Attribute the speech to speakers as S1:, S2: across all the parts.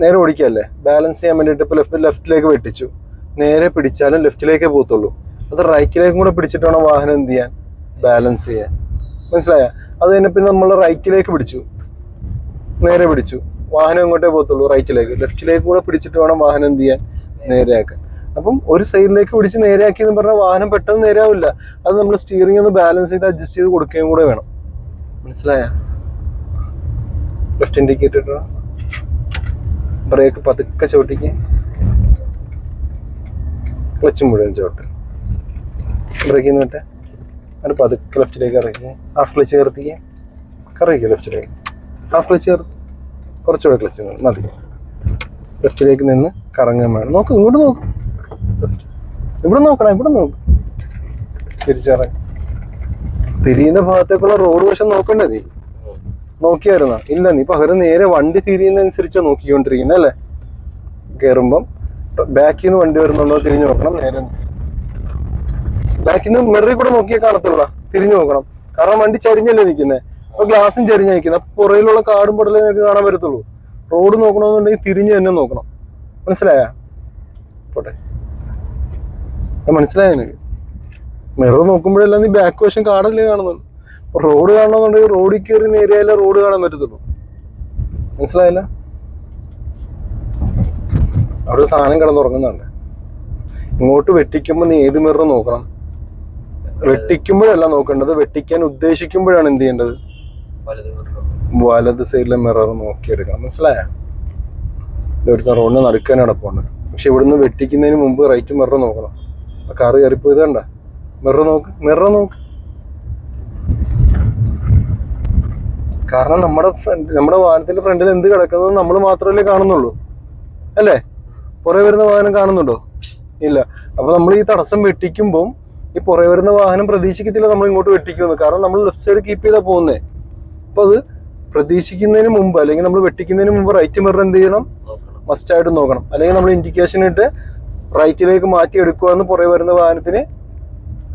S1: നേരെ ഓടിക്കല്ലേ ബാലൻസ് ചെയ്യാൻ വേണ്ടിയിട്ട് ഇപ്പോൾ ലെഫ്റ്റ് ലെഫ്റ്റിലേക്ക് വെട്ടിച്ചു. നേരെ പിടിച്ചാലും ലെഫ്റ്റിലേക്കേ പോകത്തുള്ളൂ. അത് റൈറ്റിലേക്കും കൂടെ പിടിച്ചിട്ട് വേണം വാഹനം എന്ത് ചെയ്യാൻ? ബാലൻസ് ചെയ്യാൻ. മനസ്സിലായ? അത് കഴിഞ്ഞ പിന്നെ നമ്മൾ റൈറ്റിലേക്ക് പിടിച്ചു. നേരെ പിടിച്ചു. വാഹനം ഇങ്ങോട്ടേ പോകത്തുള്ളൂ? റൈറ്റിലേക്ക് ലെഫ്റ്റിലേക്ക് കൂടെ പിടിച്ചിട്ട് വേണം വാഹനം എന്ത് ചെയ്യാൻ? നേരെയാക്കാൻ. അപ്പം ഒരു സൈഡിലേക്ക് പിടിച്ച് നേരെയാക്കി എന്ന് പറഞ്ഞാൽ വാഹനം പെട്ടെന്ന് നേരെയാവില്ല. അത് നമ്മൾ സ്റ്റിയറിംഗ് ഒന്ന് ബാലൻസ് ചെയ്ത് അഡ്ജസ്റ്റ് ചെയ്ത് കൊടുക്കുകയും കൂടെ വേണം. മനസ്സിലായ? ലെഫ്റ്റ് ഇൻഡിക്കേറ്റർ ബ്രേക്ക് പതുക്കെ ചവിട്ടിക്ക്. ക്ലച്ച് മുഴുവൻ ചവിട്ട്. ബ്രേക്കിൽ നിന്ന് വിട്ടെ പതുക്കെ ലെഫ്റ്റിലേക്ക് ഇറക്കി. ഹാഫ് ക്ലച്ച് ചേർത്തിക്ക് കറങ്ങിക്കുക ലെഫ്റ്റിലേക്ക്. ഹാഫ് ക്ലച്ച് കയർത്തി കുറച്ചുകൂടെ ക്ലച്ച് മതി. ലെഫ്റ്റിലേക്ക് നിന്ന് കറങ്ങാൻ വേണം. നോക്ക് ഇങ്ങോട്ട് നോക്ക്. ഇവിടെ നോക്കണം ഇവിടെ നോക്ക്. തിരിച്ചറങ്ങി. തിരിയുന്ന ഭാഗത്തേക്കുള്ള റോഡ് വശം നോക്കണ്ടേ നീ? നോക്കിയായിരുന്ന? ഇല്ല നീ പകരം നേരെ വണ്ടി തിരിയുന്നതനുസരിച്ച് നോക്കിക്കൊണ്ടിരിക്കുന്നത് അല്ലേ? കയറുമ്പം ബാക്കിൽ നിന്ന് വണ്ടി വരുന്നുണ്ടോ തിരിഞ്ഞു നോക്കണം നേരെ ബാക്കിൽ നിന്ന് മെറി കൂടെ നോക്കിയേ കാണത്തുള്ളൂ തിരിഞ്ഞു നോക്കണം. കാരണം വണ്ടി ചരിഞ്ഞല്ലേ നിൽക്കുന്നത് അപ്പൊ ഗ്ലാസും ചരിഞ്ഞ നിൽക്കുന്നത് അപ്പൊ പുറയിലുള്ള കാടും പൊടലേ നിനക്ക് കാണാൻ പറ്റത്തുള്ളൂ. റോഡ് നോക്കണമെന്നുണ്ടെങ്കിൽ തിരിഞ്ഞു തന്നെ നോക്കണം. മനസ്സിലായ? പോട്ടെ. മനസ്സിലായ നിനക്ക്? മിറർ നോക്കുമ്പോഴെല്ലാം നീ ബാക്ക് വശം കാടല്ലേ കാണുന്നുള്ളൂ റോഡ് കാണണമെന്നുണ്ടെങ്കിൽ റോഡിൽ കയറി നേരെയല്ലേ റോഡ് കാണാൻ പറ്റത്തുള്ളൂ. മനസ്സിലായില്ല? അവിടെ ഒരു സാധനം കിടന്നുറങ്ങുന്നുണ്ട്. ഇങ്ങോട്ട് വെട്ടിക്കുമ്പോൾ നീ ഏത് മിറർ നോക്കണം? വെട്ടിക്കുമ്പോഴല്ല നോക്കേണ്ടത്. വെട്ടിക്കാൻ ഉദ്ദേശിക്കുമ്പോഴാണ് എന്ത് ചെയ്യേണ്ടത്?
S2: വലത്
S1: സൈഡിലെ മിറർ നോക്കിയെടുക്കണം. മനസ്സിലായ? ഇതൊരു റോഡിന് നടുക്കാൻ നടപ്പുണ്ട് പക്ഷെ ഇവിടുന്ന് വെട്ടിക്കുന്നതിന് മുമ്പ് റൈറ്റ് മിറർ നോക്കണം. ആ കാറ് കയറിപ്പോയത് കണ്ട മിറർ നോക്ക്. മിറർ നോക്ക്. കാരണം നമ്മുടെ ഫ്രണ്ട് നമ്മുടെ വാഹനത്തിന്റെ ഫ്രണ്ടിൽ എന്ത് കിടക്കുന്നത് നമ്മൾ മാത്രമല്ലേ കാണുന്നുള്ളൂ. അല്ലേ? പുറകെ വരുന്ന വാഹനം കാണുന്നുണ്ടോ? ഇല്ല. അപ്പൊ നമ്മൾ ഈ തടസ്സം വെട്ടിക്കുമ്പോൾ ഈ പുറകെ വരുന്ന വാഹനം പ്രതീക്ഷിക്കത്തില്ല നമ്മൾ ഇങ്ങോട്ട് വെട്ടിക്കുമെന്ന്. കാരണം നമ്മൾ ലെഫ്റ്റ് സൈഡ് കീപ്പ് ചെയ്താ പോകുന്നേ. അപ്പൊ അത് പ്രതീക്ഷിക്കുന്നതിന് മുമ്പ് അല്ലെങ്കിൽ നമ്മൾ വെട്ടിക്കുന്നതിന് മുമ്പ് റൈറ്റ് മിറർ എന്ത് ചെയ്യണം? മസ്റ്റ് ആയിട്ട് നോക്കണം. അല്ലെങ്കിൽ നമ്മൾ ഇൻഡിക്കേഷൻ ഇട്ട് റൈറ്റിലേക്ക് മാറ്റി എടുക്കുകയെന്ന് പുറകെ വരുന്ന വാഹനത്തിന്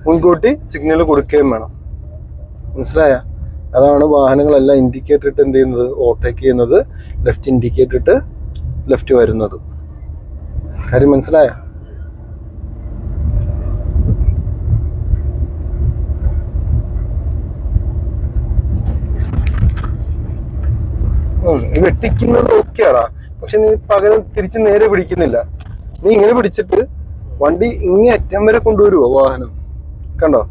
S1: മുൻകൂട്ടി സിഗ്നൽ കൊടുക്കുകയും വേണം. മനസ്സിലായ? അതാണ് വാഹനങ്ങളെല്ലാം ഇൻഡിക്കേറ്റർ ഇട്ട് എന്ത് ചെയ്യുന്നത്? ഓവർടേക്ക് ചെയ്യുന്നത്. ലെഫ്റ്റ് ഇൻഡിക്കേറ്റർ ഇട്ട് ലെഫ്റ്റ് വരുന്നത്. കാര്യം മനസ്സിലായ? വെട്ടിക്കുന്നത് ഓക്കെയാടാ. പക്ഷെ നീ പകരം തിരിച്ച് നേരെ പിടിക്കുന്നില്ല. നീ ഇങ്ങനെ പിടിച്ചിട്ട് വണ്ടി ഇങ്ങേ അറ്റം വരെ കൊണ്ടുവരുവോ വാഹനം? കണ്ടോ?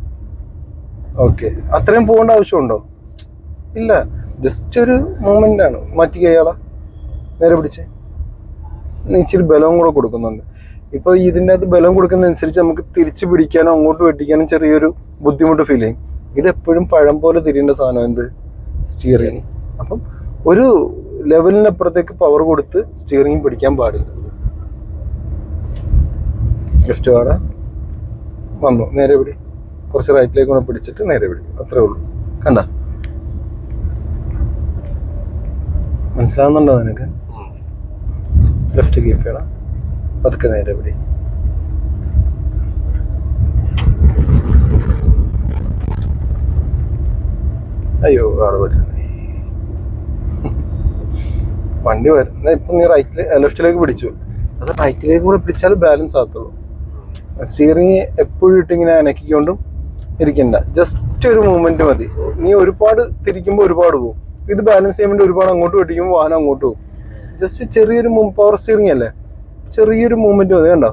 S1: ഓക്കെ. അത്രയും പോകേണ്ട ആവശ്യമുണ്ടോ? ഇല്ല ജസ്റ്റ് ഒരു മൂമെന്റ് ആണ്. മാറ്റി കൈയാളാ നേരെ പിടിച്ചേ. ഇച്ചിരി ബലവും കൂടെ കൊടുക്കുന്നുണ്ട്. ഇപ്പൊ ഇതിന്റെ അകത്ത് ബലം കൊടുക്കുന്നതനുസരിച്ച് നമുക്ക് തിരിച്ചു പിടിക്കാനോ അങ്ങോട്ട് വെട്ടിക്കാനോ ചെറിയൊരു ബുദ്ധിമുട്ട് ഫീൽ ചെയ്യും. ഇത് എപ്പോഴും പഴം പോലെ തിരിയേണ്ട സാധനം എന്ത്? സ്റ്റിയറിങ് അപ്പം ഒരു ലെവലിനപ്പുറത്തേക്ക് പവർ കൊടുത്ത് സ്റ്റിയറിങ് പിടിക്കാൻ പാടില്ല. ലെഫ്റ്റ് പാട വന്നു. നേരെ പിടി. കുറച്ച് റൈറ്റിലേക്ക് കൂടെ പിടിച്ചിട്ട് നേരെ പിടി. അത്രേ ഉള്ളൂ. കണ്ട? മനസ്സിലാവുന്നുണ്ടോ നിനക്ക്? ലെഫ്റ്റ് കീപ്പ് ചെയ്യണം. പതുക്കെ നേരെ പിടി. അയ്യോ വണ്ടി വരുന്ന ഇപ്പൊ നീ റൈറ്റിൽ ലെഫ്റ്റിലേക്ക് പിടിച്ചു. അത് റൈറ്റിലേക്ക് കൂടെ പിടിച്ചാൽ ബാലൻസ് ആകത്തുള്ളൂ. സ്റ്റിയറിങ് എപ്പോഴും ഇട്ടിങ്ങനെ അനക്കിക്കൊണ്ടും ഇരിക്കണ്ട. ജസ്റ്റ് ഒരു മൂവ്മെന്റ് മതി. നീ ഒരുപാട് തിരിക്കുമ്പോൾ ഒരുപാട് പോകും ഇത് ബാലൻസ് ചെയ്യാൻ വേണ്ടി ഒരുപാട് അങ്ങോട്ട് വെട്ടിക്കുമ്പോൾ വാഹനം അങ്ങോട്ട് പോകും. ജസ്റ്റ് ചെറിയൊരു പവർ സ്റ്റിയറിംഗ് അല്ലേ? ചെറിയൊരു മൂവ്മെന്റ് മതി കണ്ടോ?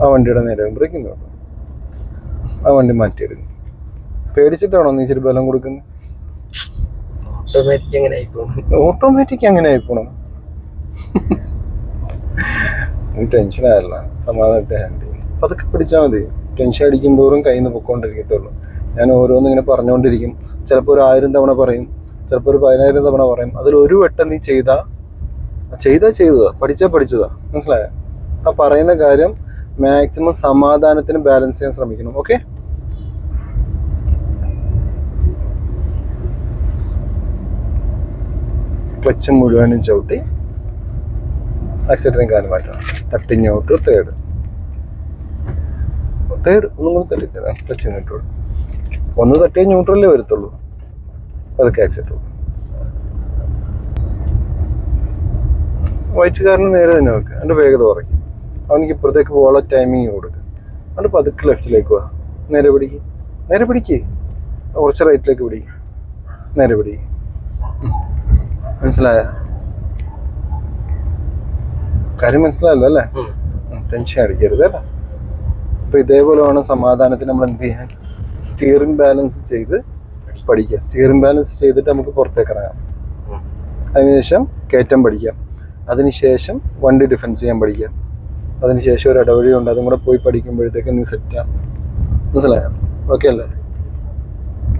S1: ആ വണ്ടിയുടെ നേരെ ബ്രേക്കിംഗ് കേട്ടോ ആ വണ്ടി മാറ്റിയെടുക്കും. പേടിച്ചിട്ടാണോ നീ ഇച്ചിരി ബലം കൊടുക്കുന്നത്
S2: ഓട്ടോമാറ്റിക് എങ്ങനെ ആയിപ്പോണം
S1: ഓട്ടോമാറ്റിക് അങ്ങനെ ആയിപ്പോണം ടെൻഷൻ ആയല്ല സമാധാനത്തെ ഹാൻഡിൽ അപ്പൊ അതൊക്കെ പിടിച്ചാൽ മതി. ടെൻഷൻ അടിക്കും തോറും കയ്യിൽ നിന്ന് പൊക്കോണ്ടിരിക്കത്തുള്ളൂ. ഞാൻ ഓരോന്നും ഇങ്ങനെ പറഞ്ഞുകൊണ്ടിരിക്കും ചിലപ്പോൾ ഒരു ആയിരം തവണ പറയും ചിലപ്പോൾ ഒരു പതിനായിരം തവണ പറയും. അതിൽ ഒരു വട്ടം നീ ചെയ്താ ചെയ്താ ചെയ്തതാ പഠിച്ചാ പഠിച്ചതാ. മനസ്സിലായ? ആ പറയുന്ന കാര്യം മാക്സിമം സമാധാനത്തിന് ബാലൻസ് ചെയ്യാൻ ശ്രമിക്കണം ഓക്കെ ക്ലച്ച് മുഴുവനും ചവിട്ടി ആക്സിഡന്റും കാലം മാറ്റണം. തട്ടിഞ്ഞോട്ട് തേർഡ് തേർഡ് ഒന്നും കൂടി തട്ടിത്തരാം ക്ലച്ച് ഇങ്ങോട്ട് ഒന്ന് തട്ടിയേ ന്യൂട്രലേ വരത്തുള്ളൂ. അതൊക്കെ വൈറ്റ് വൈറ്റുകാരന് നേരെ തന്നെ വെക്കുക അതിന്റെ വേഗത കുറയ്ക്കും. അവനിക്ക് ഇപ്പുറത്തേക്ക് പോകാനുള്ള ടൈമിങ് കൊടുക്കുക അതുകൊണ്ട് പതുക്കെ ലെഫ്റ്റിലേക്ക് പോവാ നേരെ പിടിക്ക്. നേരെ പിടിക്ക്. കുറച്ച് റൈറ്റിലേക്ക് പിടിക്ക്. നേരെ പിടിക്ക്. മനസ്സിലായ? കാര്യം മനസ്സിലായല്ലോ അല്ലേ. ടെൻഷൻ അടിക്കരുത് അല്ലേ അപ്പൊ ഇതേപോലെ വേണം സമാധാനത്തിന് നമ്മൾ എന്ത് ചെയ്യാൻ? സ്റ്റിയറിംഗ് ബാലൻസ് ചെയ്ത് പഠിക്കുക സ്റ്റിയറിംഗ് ബാലൻസ് ചെയ്തിട്ട് നമുക്ക് പുറത്തേക്ക് ഇറങ്ങാം. അതിനുശേഷം കയറ്റം പഠിക്കാം. അതിനുശേഷം വണ്ടി ഡിഫൻസ് ചെയ്യാൻ പഠിക്കാം. അതിനുശേഷം ഒരു ഇടവഴി ഉണ്ട് അതും കൂടെ പോയി പഠിക്കുമ്പോഴത്തേക്ക് നീ സെറ്റാണ് മനസ്സിലായോ? ഓക്കെ അല്ലേ?